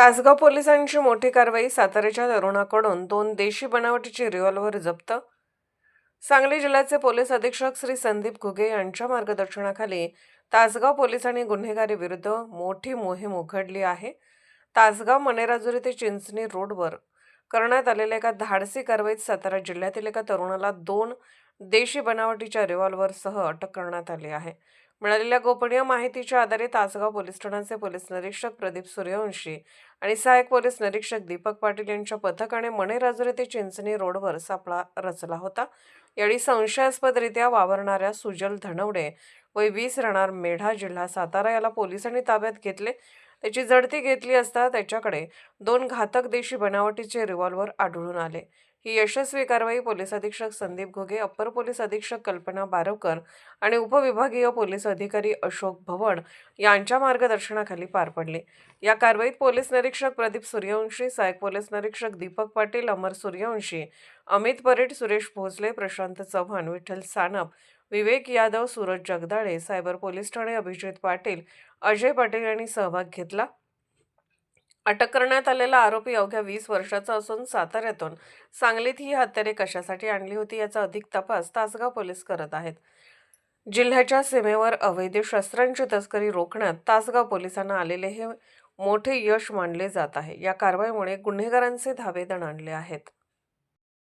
तासगाव पोलिसांची मोठी कारवाई साताऱ्याच्या तरुणाकडून. दोन देशी बनावटीची रिव्हॉल्व्हर जप्त. सांगली जिल्ह्याचे पोलीस अधीक्षक श्री संदीप घुगे यांच्या मार्गदर्शनाखाली तासगाव पोलिसांनी गुन्हेगारी विरुद्ध मोठी मोहीम उघडली आहे. तासगाव मनेराजुरी ते चिंचणी रोडवर करण्यात आलेल्या एका धाडसी कारवाईत सातारा जिल्ह्यातील एका तरुणाला दोन देशी बनावटीच्या रिव्हॉल्व्हरसह अटक करण्यात आली आहे. मिळालेल्या गोपनीय माहितीच्या आधारे तासगाव पोलीस ठाण्याचे पोलीस निरीक्षक प्रदीप सूर्यवंशी आणि सहाय्यक पोलीस निरीक्षक दीपक पाटील यांच्या पथकाने मणेराजुरी ते चिंचणी रोडवर सापळा रचला होता. यावेळी संशयास्पदरित्या वावरणाऱ्या सुजल धनवडे वय वीस राहणार मेढा जिल्हा सातारा याला पोलिसांनी ताब्यात घेतले. त्याची जडती घेतली असता त्याच्याकडे दोन घातक देशी बनावटीचे रिव्हॉल्व्हर आढळून आले. ही यशस्वी कारवाई पोलीस अधीक्षक संदीप घोगे अप्पर पोलीस अधीक्षक कल्पना बारवकर आणि उपविभागीय पोलीस अधिकारी अशोक भवण यांच्या मार्गदर्शनाखाली पार पडली. या कारवाईत पोलीस निरीक्षक प्रदीप सूर्यवंशी सहाय्यक पोलीस निरीक्षक दीपक पाटील अमर सूर्यवंशी अमित परेड सुरेश भोसले प्रशांत चव्हाण विठ्ठल सानप विवेक यादव सूरज जगदाळे सायबर पोलीस ठाणे अभिजित पाटील अजय पाटील यांनी सहभाग घेतला. अटक करण्यात आलेला आरोपी अवघ्या वीस वर्षाचा असून साताऱ्यातून सांगलीत ही हत्यारे कशासाठी आणली होती याचा अधिक तपास तासगाव पोलीस करत आहेत. जिल्ह्याच्या सीमेवर अवैध शस्त्रांची तस्करी रोखण्यात तासगाव पोलिसांना आलेले हे मोठे यश मानले जात आहे. या कारवाईमुळे गुन्हेगारांचे धावे दणाणले आहेत.